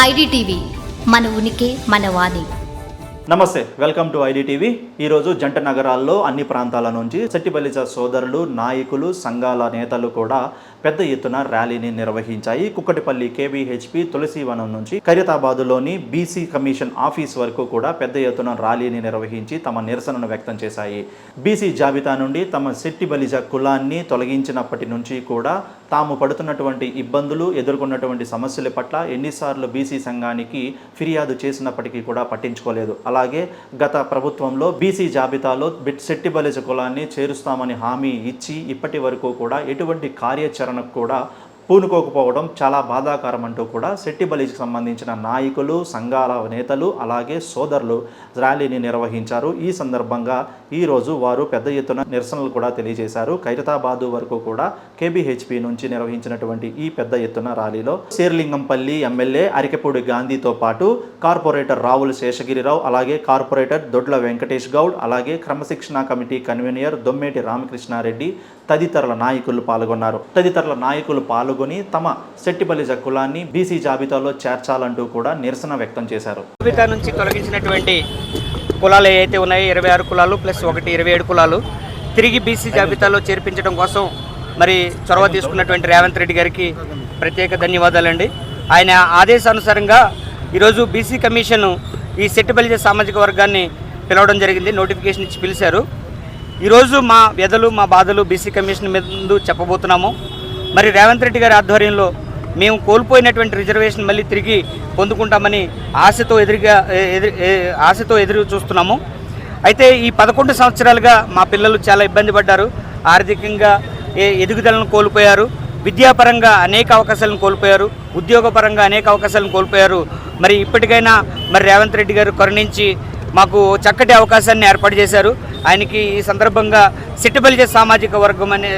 IDTV మన ఉనికి మన వాణి. నమస్తే వెల్కమ్ టు ఐడిటీవీ. ఈరోజు జంట నగరాల్లో అన్ని ప్రాంతాల నుంచి సెట్టిబలిజ సోదరులు నాయకులు సంఘాల నేతలు కూడా పెద్ద ఎత్తున ర్యాలీని నిర్వహించాయి. కుక్కటిపల్లి కేవీహెచ్పి తులసివనం నుంచి ఖైరతాబాదులోని బీసీ కమిషన్ ఆఫీస్ వరకు కూడా పెద్ద ఎత్తున ర్యాలీని నిర్వహించి తమ నిరసనను వ్యక్తం చేశాయి. బీసీ జాబితా నుండి తమ సెట్టిబలిజ కులాన్ని తొలగించినప్పటి నుంచి కూడా తాము పడుతున్నటువంటి ఇబ్బందులు ఎదుర్కొన్నటువంటి సమస్యల పట్ల ఎన్నిసార్లు బీసీ సంఘానికి ఫిర్యాదు చేసినప్పటికీ కూడా పట్టించుకోలేదు. అలాగే గత ప్రభుత్వంలో బీసీ జాబితాలో బిట్ శెట్టి బలిజ కులాన్ని చేరుస్తామని హామీ ఇచ్చి ఇప్పటి వరకు కూడా ఎటువంటి కార్యాచరణకు కూడా పూనుకోకపోవడం చాలా బాధాకరం అంటూ కూడా శెట్టి బలికి సంబంధించిన నాయకులు సంఘాల నేతలు అలాగే సోదరులు ర్యాలీని నిర్వహించారు. ఈ సందర్భంగా ఈరోజు వారు పెద్ద ఎత్తున నిరసనలు కూడా తెలియజేశారు. ఖైరతాబాదు వరకు కూడా కేబిహెచ్పి నుంచి నిర్వహించినటువంటి ఈ పెద్ద ఎత్తున ర్యాలీలో శేర్లింగంపల్లి ఎమ్మెల్యే అరికెపూడి గాంధీతో పాటు కార్పొరేటర్ రావుల శేషగిరిరావు అలాగే కార్పొరేటర్ దొడ్ల వెంకటేష్ గౌడ్ అలాగే క్రమశిక్షణ కమిటీ కన్వీనర్ దొమ్మేటి రామకృష్ణారెడ్డి తదితరుల నాయకులు పాల్గొన్నారు. తదితరుల నాయకులు పాల్గొని తమ శెట్టిబలిజ కులాన్ని బీసీ జాబితాలో చేర్చాలంటూ కూడా నిరసన వ్యక్తం చేశారు. జాబితా నుంచి తొలగించినటువంటి కులాలు ఏవైతే ఉన్నాయో ఇరవై ఆరు కులాలు ప్లస్ ఒకటి ఇరవై ఏడు కులాలు తిరిగి బీసీ జాబితాలో చేర్పించడం కోసం మరి చొరవ తీసుకున్నటువంటి రేవంత్ రెడ్డి గారికి ప్రత్యేక ధన్యవాదాలండి. ఆయన ఆదేశానుసారంగా ఈరోజు బీసీ కమిషన్ ఈ సెట్టిబలిజ సామాజిక వర్గాన్ని పిలవడం జరిగింది. నోటిఫికేషన్ ఇచ్చి పిలిచారు. ఈరోజు మా వ్యధలు మా బాధలు బీసీ కమిషన్ ముందు చెప్పబోతున్నాము. మరి రేవంత్ రెడ్డి గారి ఆధ్వర్యంలో మేము కోల్పోయినటువంటి రిజర్వేషన్ మళ్ళీ తిరిగి పొందుకుంటామని ఆశతో ఎదురుగా ఆశతో ఎదురు చూస్తున్నాము. అయితే ఈ పదకొండు సంవత్సరాలుగా మా పిల్లలు చాలా ఇబ్బంది పడ్డారు. ఆర్థికంగా ఏ- ఎదుగుదలను కోల్పోయారు. విద్యాపరంగా అనేక అవకాశాలను కోల్పోయారు. ఉద్యోగపరంగా అనేక అవకాశాలను కోల్పోయారు. మరి ఇప్పటికైనా మరి రేవంత్ రెడ్డి గారు కరుణించి మాకు చక్కటి అవకాశాన్ని ఏర్పాటు చేశారు. ఆయనకి ఈ సందర్భంగా సిట్టుబలిజ సామాజిక వర్గం అనే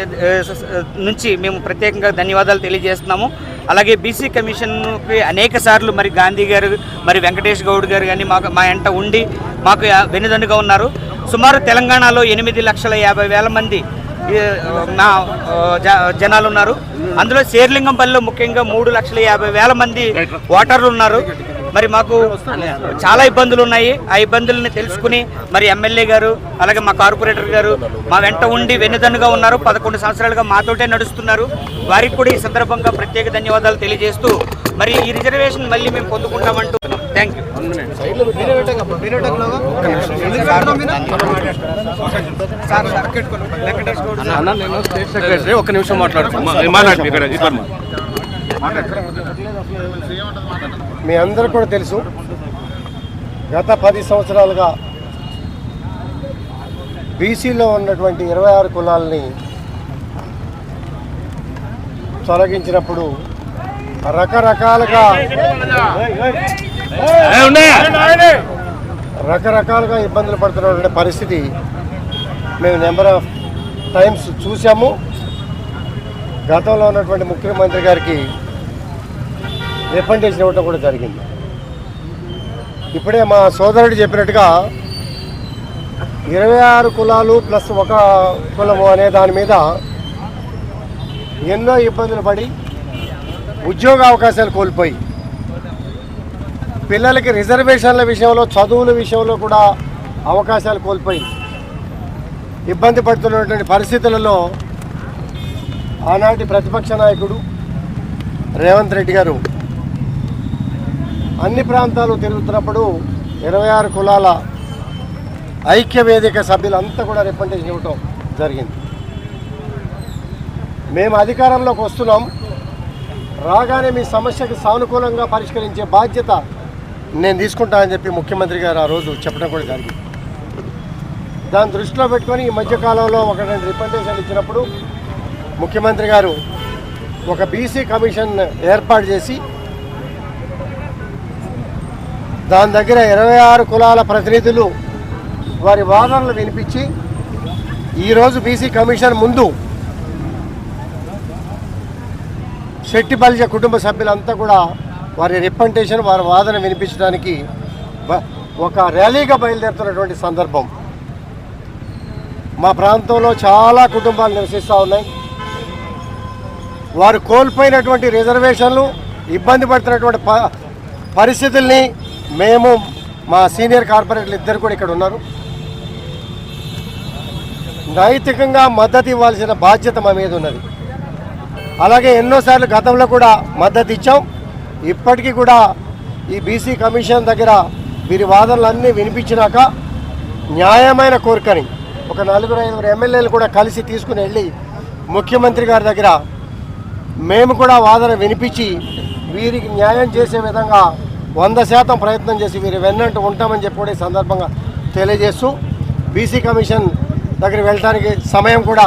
నుంచి మేము ప్రత్యేకంగా ధన్యవాదాలు తెలియజేస్తున్నాము. అలాగే బీసీ కమిషన్కి అనేక సార్లు మరి గాంధీ గారు మరి వెంకటేష్ గౌడ్ గారు కానీ మాకు మా ఎంట ఉండి మాకు వెనుదండుగా ఉన్నారు. సుమారు తెలంగాణలో ఎనిమిది లక్షల యాభై వేల మంది నా జనాలు ఉన్నారు. అందులో శేర్లింగంపల్లిలో ముఖ్యంగా మూడు లక్షల యాభై వేల మంది ఓటర్లు ఉన్నారు. మరి మాకు చాలా ఇబ్బందులు ఉన్నాయి. ఆ ఇబ్బందుల్ని తెలుసుకుని మరి ఎమ్మెల్యే గారు అలాగే మా కార్పొరేటర్ గారు మా వెంట ఉండి వెన్నుదన్నుగా ఉన్నారు. పదకొండు సంవత్సరాలుగా మాతోటే నడుస్తున్నారు. వారికి కూడా ఈ సందర్భంగా ప్రత్యేక ధన్యవాదాలు తెలియజేస్తూ మరి ఈ రిజర్వేషన్ మళ్ళీ మేము పొందుకుంటామంటూ థ్యాంక్ యూ అన్న నేను స్టేట్ సెక్రటరీ ఒక నిమిషం మాట్లాడుతున్నా మాట్లాడి ఇక్కడ ఇక్కడ. మీ అందరు కూడా తెలుసు. గత పది సంవత్సరాలుగా బీసీలో ఉన్నటువంటి ఇరవై ఆరు కులాలని తొలగించినప్పుడు రకరకాలుగా రకరకాలుగా ఇబ్బందులు పడుతున్నటువంటి పరిస్థితి మేము నెంబర్ ఆఫ్ టైమ్స్ చూసాము గతంలో ఉన్నటువంటి ముఖ్యమంత్రి గారికి రిఫండేషన్ ఇవ్వటం కూడా జరిగింది. ఇప్పుడే మా సోదరుడు చెప్పినట్టుగా ఇరవై ఆరు కులాలు ప్లస్ ఒక కులము అనే దాని మీద ఎన్నో ఇబ్బందులు పడి ఉద్యోగ అవకాశాలు కోల్పోయి పిల్లలకి రిజర్వేషన్ల విషయంలో చదువుల విషయంలో కూడా అవకాశాలు కోల్పోయి ఇబ్బంది పడుతున్నటువంటి పరిస్థితులలో ఆనాటి ప్రతిపక్ష నాయకుడు రేవంత్ రెడ్డి గారు అన్ని ప్రాంతాలు తిరుగుతున్నప్పుడు ఇరవై ఆరు కులాల ఐక్య వేదిక సభ్యులంతా కూడా రిప్రజెంటేషన్ ఇవ్వటం జరిగింది. మేము అధికారంలోకి వస్తున్నాం. రాగానే మీ సమస్యకు సానుకూలంగా పరిష్కరించే బాధ్యత నేను తీసుకుంటానని చెప్పి ముఖ్యమంత్రి గారు ఆ రోజు చెప్పడం కూడా జరిగింది. దాన్ని దృష్టిలో పెట్టుకొని ఈ మధ్యకాలంలో ఒక రెండు రిప్రజెంటేషన్ ఇచ్చినప్పుడు ముఖ్యమంత్రి గారు ఒక బీసీ కమిషన్ ఏర్పాటు చేసి దాని దగ్గర ఇరవై ఆరు కులాల ప్రతినిధులు వారి వాదనలు వినిపించి ఈరోజు బీసీ కమిషన్ ముందు శెట్టిపల్లి కుటుంబ సభ్యులంతా కూడా వారి రిప్రజెంటేషన్ వారి వాదన వినిపించడానికి ఒక ర్యాలీగా బయలుదేరుతున్నటువంటి సందర్భం. మా ప్రాంతంలో చాలా కుటుంబాలు నివసిస్తూ ఉన్నాయి. వారు కోల్పోయినటువంటి రిజర్వేషన్లు ఇబ్బంది పడుతున్నటువంటి ప పరిస్థితుల్ని మేము మా సీనియర్ కార్పొరేటర్లు ఇద్దరు కూడా ఇక్కడ ఉన్నారు. నైతికంగా మద్దతు ఇవ్వాల్సిన బాధ్యత మా మీద ఉన్నది. అలాగే ఎన్నోసార్లు గతంలో కూడా మద్దతు ఇచ్చాం. ఇప్పటికీ కూడా ఈ బీసీ కమిషన్ దగ్గర వీరి వాదనలన్నీ వినిపించినాక న్యాయమైన కోరికని ఒక నలుగురు ఐదుగురు ఎమ్మెల్యేలు కూడా కలిసి తీసుకుని వెళ్ళి ముఖ్యమంత్రి గారి దగ్గర మేము కూడా వాదన వినిపించి వీరికి న్యాయం చేసే విధంగా వంద శాతం ప్రయత్నం చేసి మీరు వెన్నంటూ ఉంటామని చెప్పి కూడా ఈ సందర్భంగా తెలియజేస్తూ బీసీ కమిషన్ దగ్గర వెళ్ళడానికి సమయం కూడా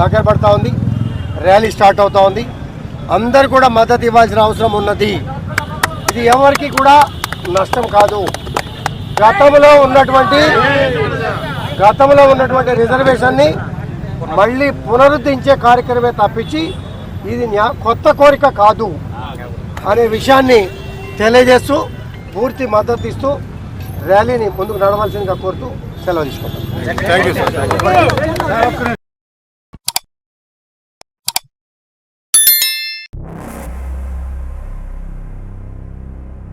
దగ్గర పడుతూ ఉంది. ర్యాలీ స్టార్ట్ అవుతూ ఉంది. అందరు కూడా మద్దతు ఇవ్వాల్సిన అవసరం ఉన్నది. ఇది ఎవరికి కూడా నష్టం కాదు. గతంలో ఉన్నటువంటి గతంలో ఉన్నటువంటి రిజర్వేషన్ని మళ్ళీ పునరుద్ధరించే కార్యక్రమే తప్పించి ఇది కొత్త కోరిక కాదు అనే విషయాన్ని తెలియజేస్తూ పూర్తి మద్దతు ఇస్తూ ర్యాలీని ముందుకు నడవాల్సిందిగా కోరుతూ సెలవు తీసుకుంటాం థ్యాంక్ యూ సార్